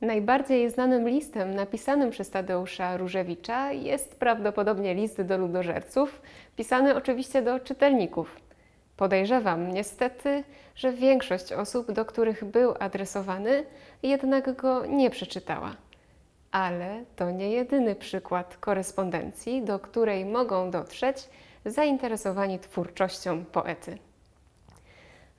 Najbardziej znanym listem napisanym przez Tadeusza Różewicza jest prawdopodobnie list do ludożerców, pisany oczywiście do czytelników. Podejrzewam niestety, że większość osób, do których był adresowany, jednak go nie przeczytała. Ale to nie jedyny przykład korespondencji, do której mogą dotrzeć zainteresowani twórczością poety.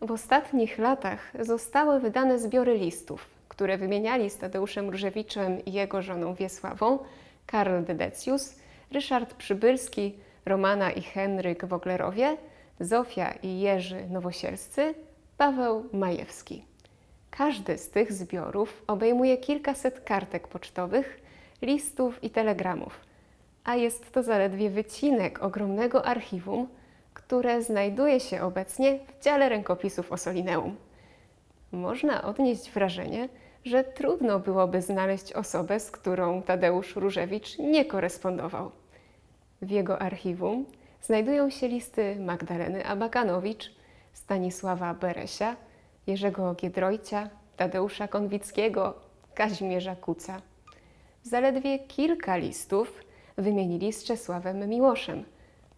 W ostatnich latach zostały wydane zbiory listów, które wymieniali z Tadeuszem Różewiczem i jego żoną Wiesławą Karl Dedecius, Ryszard Przybylski, Romana i Henryk Woglerowie, Zofia i Jerzy Nowosielscy, Paweł Majewski. Każdy z tych zbiorów obejmuje kilkaset kartek pocztowych, listów i telegramów, a jest to zaledwie wycinek ogromnego archiwum, które znajduje się obecnie w dziale rękopisów Osolineum. Można odnieść wrażenie, że trudno byłoby znaleźć osobę, z którą Tadeusz Różewicz nie korespondował. W jego archiwum znajdują się listy Magdaleny Abakanowicz, Stanisława Beresia, Jerzego Giedroycia, Tadeusza Konwickiego, Kazimierza Kuca. Zaledwie kilka listów wymienili z Czesławem Miłoszem,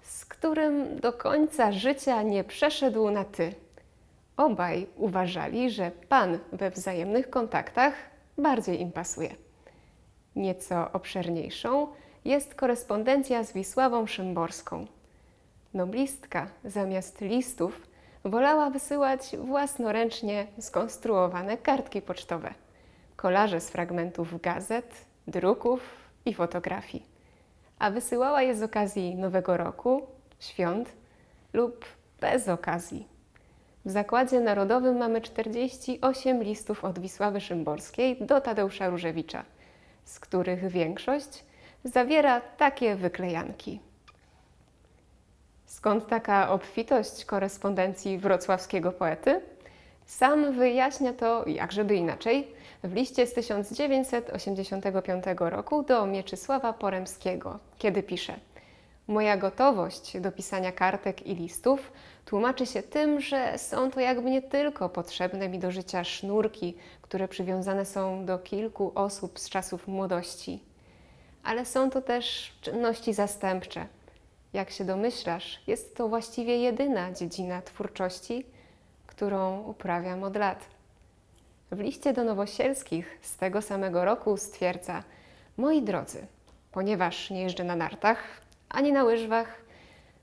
z którym do końca życia nie przeszedł na ty. Obaj uważali, że pan we wzajemnych kontaktach bardziej im pasuje. Nieco obszerniejszą jest korespondencja z Wisławą Szymborską. Noblistka zamiast listów wolała wysyłać własnoręcznie skonstruowane kartki pocztowe, kolaże z fragmentów gazet, druków i fotografii. A wysyłała je z okazji Nowego Roku, świąt lub bez okazji. W Zakładzie Narodowym mamy 48 listów od Wisławy Szymborskiej do Tadeusza Różewicza, z których większość zawiera takie wyklejanki. Skąd taka obfitość korespondencji wrocławskiego poety? Sam wyjaśnia to, jakżeby inaczej, w liście z 1985 roku do Mieczysława Poremskiego, kiedy pisze Moja gotowość do pisania kartek i listów tłumaczy się tym, że są to jakby nie tylko potrzebne mi do życia sznurki, które przywiązane są do kilku osób z czasów młodości, ale są to też czynności zastępcze. Jak się domyślasz, jest to właściwie jedyna dziedzina twórczości, którą uprawiam od lat. W liście do Nowosielskich z tego samego roku stwierdza: Moi drodzy, ponieważ nie jeżdżę na nartach, ani na łyżwach,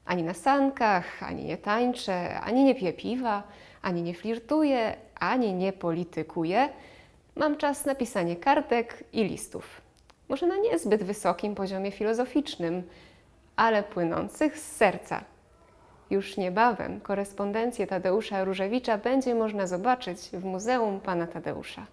ani na sankach, ani nie tańczę, ani nie piję piwa, ani nie flirtuję, ani nie politykuję, mam czas na pisanie kartek i listów. Może na niezbyt wysokim poziomie filozoficznym, ale płynących z serca. Już niebawem korespondencję Tadeusza Różewicza będzie można zobaczyć w Muzeum Pana Tadeusza.